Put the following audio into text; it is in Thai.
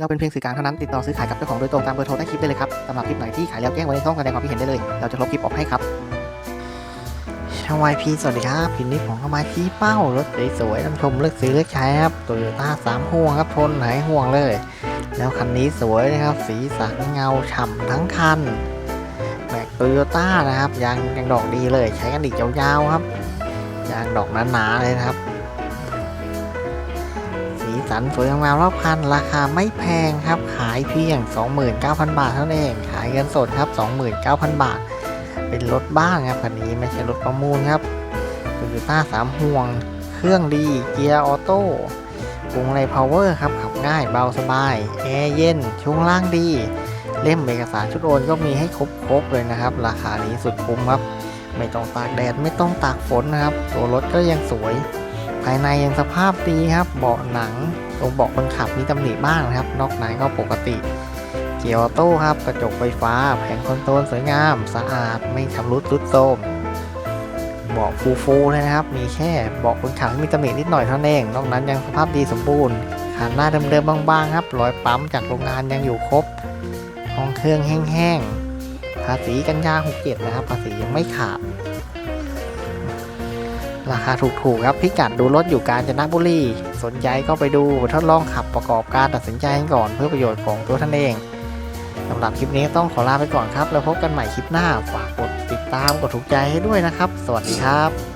เราเป็นเพียงสื่อกลางเท่านั้นติดต่อซื้อขายกับเจ้าของโดยตรงตามเบอร์โทรใต้คลิปได้เลยครับสำหรับคลิปไหนที่ขายแล้วแจ้งไว้ในช่องแสดงความคิดเห็นได้เลย เราจะลบคลิปออกให้ครับช่างวายพีสวัสดีครับพินนี้ผมเข้ามาที่เป้ารถสวยๆท่านชมเลือกซื้อเลือกใช้ครับโตโยต้าสามห่วงครับทนหายห่วงเลย แล้วคันนี้สวยนะครับ สีสันเงาฉ่ำทั้งคันแม็กโตโยต้านะครับยางยางดอกดีเลย ใช้กันอีกยาวๆครับยางดอกหนาๆเลยนะครับ สีสันสวยงามรอบคัน ราคาไม่แพงครับ ขายเพียง 29,000 บาทเท่านั้นเอง ขายเงินสดครับ 29,000 บาท เป็นรถบ้านครับคันนี้ไม่ใช่รถประมูลครับโตโยต้าสามห่วง เครื่องดี เกียร์ออโต้ปรุงไรพาวเวอร์ครับ ขับง่ายเบาสบาย แอร์เย็น ช่วงล่างดี เล่มเอกสารชุดโอนก็มีให้ครบๆเลยนะครับ ราคานี้สุดคุ้มครับ ไม่ต้องตากแดด ไม่ต้องตากฝนนะครับ ตัวรถก็ยังสวย ภายในยังสภาพดีครับ เบาะหนัง ตรงเบาะคนขับมีตำหนิบ้างนะครับ นอกในก็ปกติ เกียร์ออโต้ครับ กระจกไฟฟ้า แผงคอนโซลสวยงาม สะอาด ไม่ชำรุดรุดโทรมเบาะฟูๆเลยนะครับ มีแค่เบาะคนขับที่มีตำหนินิดหน่อยเท่านั้นเอง นอกนั้นยังสภาพดีสมบูรณ์ขาหน้าเดิมๆบางๆครับ รอยปั๊มจากโรงงานยังอยู่ครบ ห้องเครื่องแห้งๆ ภาษีกันยา67นะครับ ภาษียังไม่ขาด ราคาถูกๆครับพิกัดดูรถอยู่กาญจนบุรีสนใจก็ไปดูทดลองขับประกอบการตัดสินใจให้ก่อนเพื่อประโยชน์ของตัวท่านเองสำหรับคลิปนี้ต้องขอลาไปก่อนครับ แล้วพบกันใหม่คลิปหน้าฝากกดติดตามกดถูกใจให้ด้วยนะครับ สวัสดีครับ